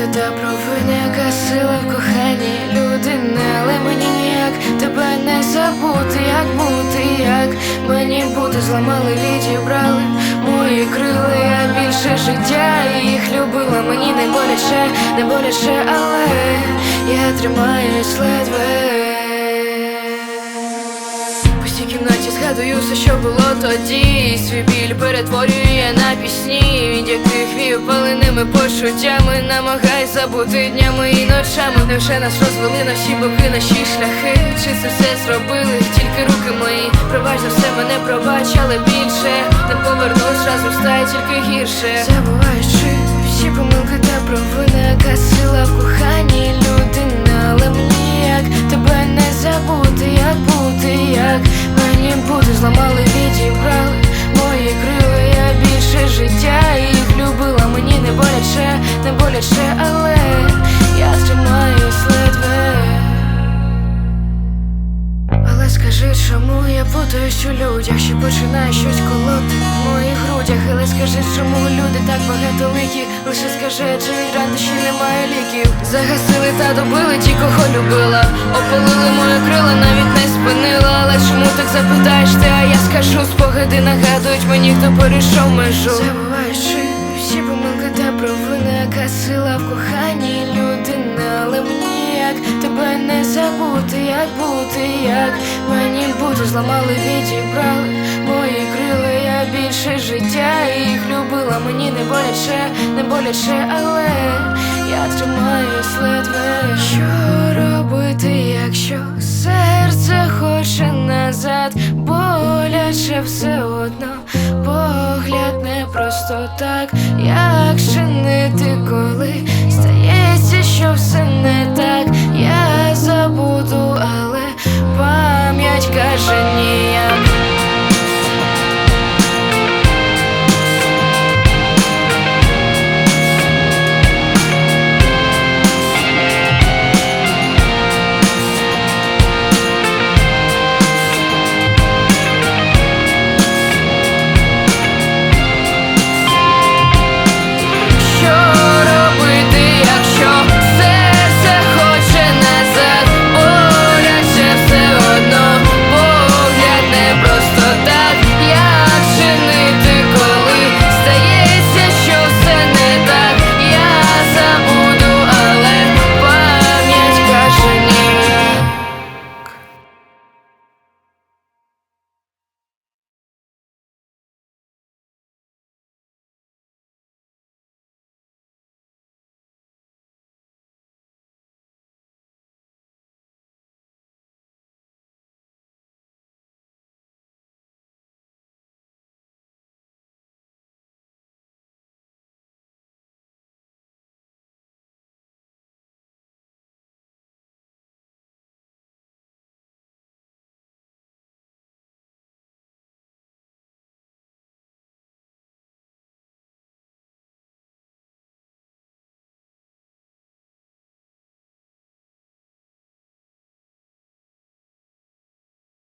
Яка та провина, яка в коханні. Людини, але мені ніяк. Тебе не забути, як бути, як мені бути, зламали, відібрали мої крила, я більше життя їх любила, мені не боляче, не боляче, але я тримаюсь ледве. Кімнаті згадую все, що було тоді. Свій біль перетворюю я на пісні Від яких вію паленими почуттями Намагаюсь забути днями і ночами. Невже нас розвели на всі боки наші шляхи? Чи це все зробили тільки руки мої? Пробач за все мене пробач, але більше Не повернусь, разом стає тільки гірше. Забуваючи всі помилки та провини боляче, але я тримаюсь ледве. Але скажи, чому я путаюсь у людях, що починає щось колоти в моїх грудях, але скажи, чому люди так багатоликі, лише скажи, чи рани ще немає ліків. Загасили та добили ті, кого любила, опалили мої крила, навіть не спинила. Але чому так запитаєш ти, а я скажу, спогади нагадують мені, хто перейшов межу. Та сила в коханні людини, але мені як тебе не забути, як бути, як мені бути, зламали, відібрали мої крила, я більше життя їх любила, мені не боляче, не боляче, але я тримаюсь ледве. Що робити, якщо серце хоче назад, боляче все одно, погляд не так, як чинити, коли стається, що все не